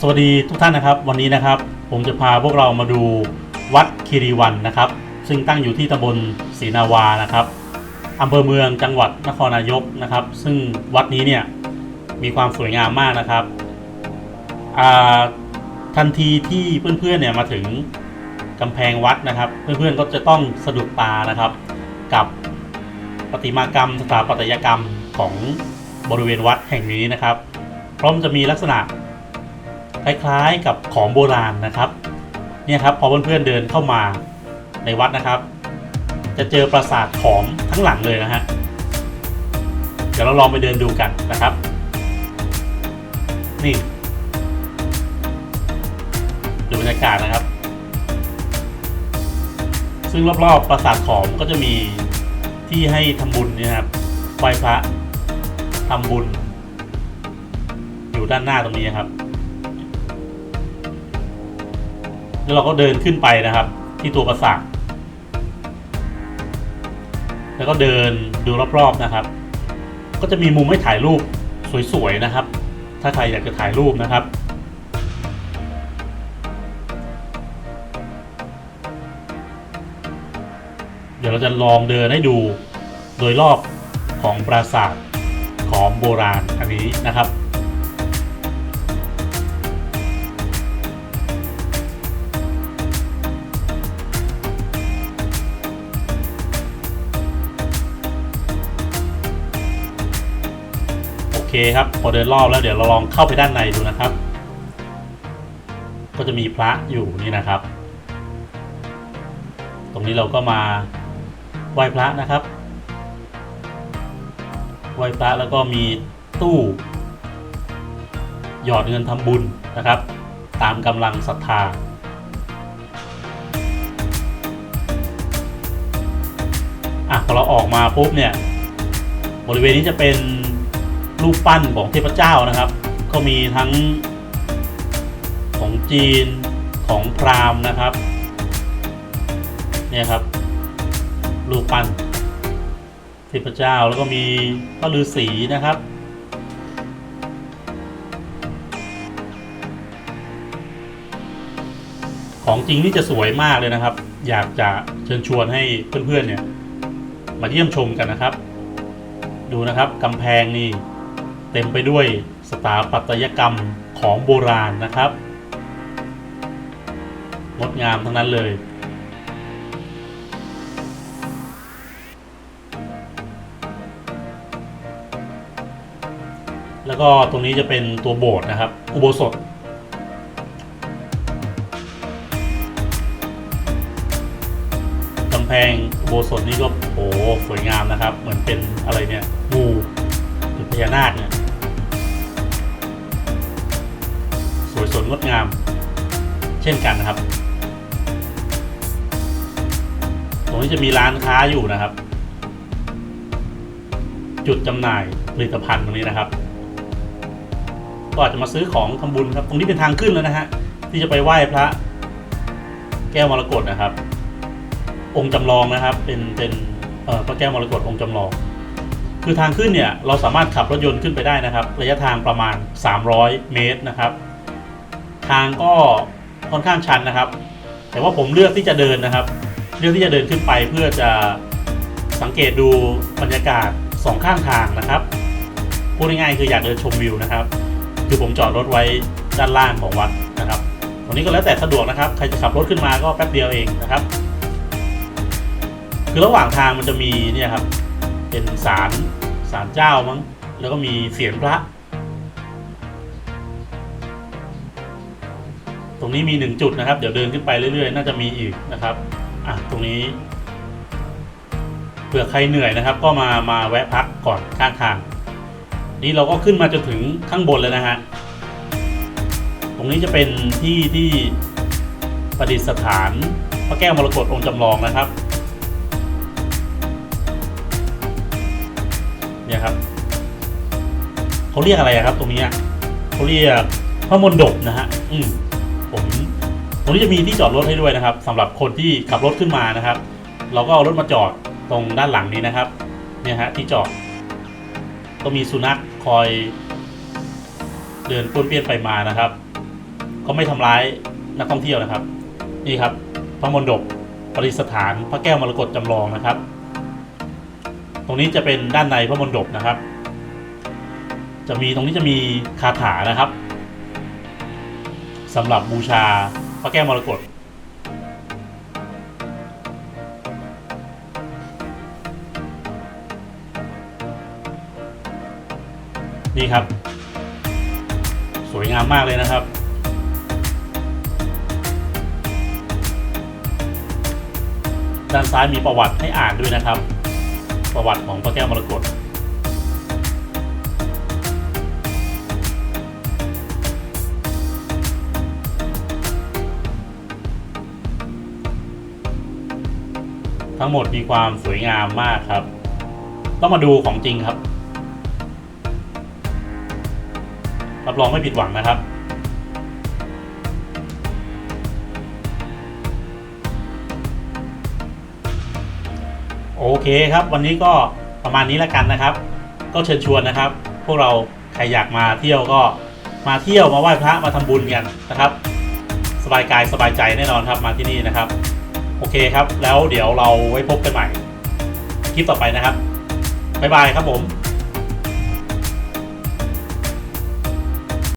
สวัสดีทุกท่านนะครับ วันนี้นะครับ ผมจะพาพวกเรามาดูวัดคีรีวันนะครับ ซึ่งตั้งอยู่ที่ตำบลศรีนาวานะครับอำเภอเมืองจังหวัดนครนายกนะครับ ซึ่งวัดนี้เนี่ยมีความสวยงามมากนะครับทันทีที่เพื่อนๆเนี่ยมาถึงกำแพงวัดนะครับ เพื่อนๆก็จะต้องสะดุดตานะครับ กับประติมากรรมสถาปัตยกรรมของบริเวณวัดแห่งนี้นะครับ พราะมันจะมีลักษณะ คล้ายๆ กับของโบราณนะครับเนี่ยครับพอเพื่อนๆเดินเข้ามาในวัดนะครับ จะเจอปราสาทขอมทั้งหลังเลยนะฮะเดี๋ยวเราลองไปเดินดูกันนะครับ นี่ดูบรรยากาศนะครับ ซึ่งรอบๆปราสาทขอมก็จะมีที่ให้ทำบุญนี่ยครับไหว้พระทำบุญ อยู่ด้านหน้าตรงนี้ครับ แล้วเราก็เดินขึ้นไปนะครับ ที่ตัวปราสาทแล้วก็เดินดูรอบๆนะครับ ก็จะมีมุมให้ถ่ายรูปสวยๆนะครับ ถ้าใครอยากจะถ่ายรูปนะครับ เดี๋ยวเราจะลองเดินให้ดูโดยรอบของปราสาทของโบราณอันนี้นะครับ คครับพอเดินรอบแล้วเดี๋ยวเราลองเข้าไปด้านในดูนะครับ ก็จะมีพระอยู่นี่นะครับ ตรงนี้เราก็มาไหว้พระนะครับไหว้พระแล้วก็มีตู้หยอดเงินทำบุญนะครับ ตามกำลังศรัทธาอะพอเราออกมาปุ๊บเนี่ยบริเวณนี้จะเป็น รูปปั้นของเทพเจ้านะครับ ก็มีทั้งของจีนของพราหมณ์นะครับ เนี่ยครับ รูปปั้นเทพเจ้าแล้วก็มีพระฤาษีนะครับ ของจริงนี่จะสวยมากเลยนะครับ อยากจะเชิญชวนให้เพื่อนๆเนี่ย มาเยี่ยมชมกันนะครับ ดูนะครับกำแพงนี่ เต็มไปด้วยสถาปัตยกรรมของโบราณนะครับ งดงามทั้งนั้นเลย แล้วก็ตรงนี้จะเป็นตัวโบสถ์นะครับ อุโบสถกำแพงอุโบสถนี่ก็โอ้โหสวยงามนะครับ เหมือนเป็นอะไรเนี่ยงูหรือพญานาคเนี่ย วยสดงดงาม เช่นกันนะครับ ตรงนี้จะมีร้านค้าอยู่นะครับ จุดจำหน่ายผลิตภัณฑ์ตรงนี้นะครับ ก็อาจจะมาซื้อของทำบุญครับ ตรงนี้เป็นทางขึ้นแล้วนะฮะที่จะไปไหว้พระ แก้วมรกตนะครับ องค์จำลองนะครับ เป็นเป็นพระแก้วมรกตองค์จำลองคือทางขึ้นเนี่ยเราสามารถขับรถยนต์ขึ้นไปได้นะครับ ระยะทางประมาณ 300 เมตรนะครับ ทางก็ค่อนข้างชันนะครับ แต่ว่าผมเลือกที่จะเดินนะครับ เลือกที่จะเดินขึ้นไปเพื่อจะสังเกตดูบรรยากาศสองข้างทางนะครับพูดง่ายๆคืออยากเดินชมวิวนะครับ คือผมจอดรถไว้ด้านล่างของวัดนะครับตรงนี้ก็แล้วแต่สะดวกนะครับ ใครจะขับรถขึ้นมาก็แป๊บเดียวเองนะครับ คือระหว่างทางมันจะมีเนี่ยครับ เป็นศาลศาลเจ้ามั้ง แล้วก็มีเสียงพระ ตรงนี้มีหนึ่งจุดนะครับ เดี๋ยวเดินขึ้นไปเรื่อยๆ น่าจะมีอีกนะครับอะตรงนี้เผื่อใครเหนื่อยนะครับ ก็มามาแวะพักก่อนข้างทาง นี่เราก็ขึ้นมาจนถึงข้างบนเลยนะฮะตรงนี้จะเป็นที่ที่ประดิษฐานพระแก้วมรกตองค์จำลองนะครับเนี่ยครับเขาเรียกอะไรครับ ตรงนี้เขาเรียกพระมนดบนะฮะอืม ตรงนี้จะมีที่จอดรถให้ด้วยนะครับสำหรับคนที่ขับรถขึ้นมานะครับ เราก็เอารถมาจอดตรงด้านหลังนี้นะครับ เนี่ยฮะที่จอดก็มีสุนัขคอย เดินป้วนเปี้ยนไปมานะครับ ก็ไม่ทำร้ายนักท่องเที่ยวนะครับ นี่ครับ พระมณฑปปริสถานพระแก้วมรกตจำลองนะครับ ตรงนี้จะเป็นด้านในพระมณฑปนะครับ จะมีตรงนี้จะมีคาถานะครับสำหรับบูชา ระแก้วมรกตนี่ครับ สวยงามมากเลยนะครับ ด้านซ้ายมีประวัติให้อ่านด้วยนะครับ ประวัติของพระแก้วมรกต ทั้งหมดมีความสวยงามมากครับ ต้องมาดูของจริงครับ รับรองไม่ผิดหวังนะครับโอเคครับ วันนี้ก็ประมาณนี้แล้วกันนะครับ ก็เชิญชวนนะครับ พวกเราใครอยากมาเที่ยวก็มาเที่ยวมาไหว้พระมาทำบุญกันนะครับ สบายกายสบายใจแน่นอนครับมาที่นี่นะครับ โอเคครับ แล้วเดี๋ยวเราไว้พบกันใหม่คลิปต่อไปนะครับ บ๊ายบายครับผม